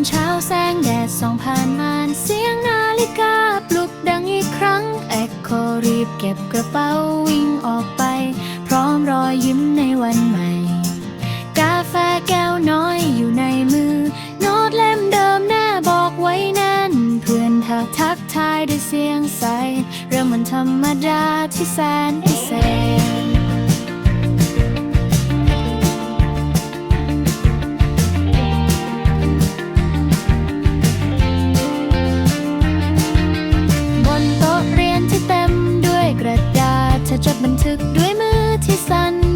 ามเช้าแสงแดดส่องผ่านมานเสียงนาฬิกาปลุกดังอีกครั้งแอคโครีบเก็บกระเป๋าวิ่งออกไป พร้อมรอยยิ้มในวันใหม่ กาแฟแก้วน้อยอยู่ในมือ โน้ตเล่มเดิมแน่บอกไว้แน่น เพื่อนทักทักทายด้วยเสียงใส เรื่องมันธรรมดาที่แสนพิเศษ สัน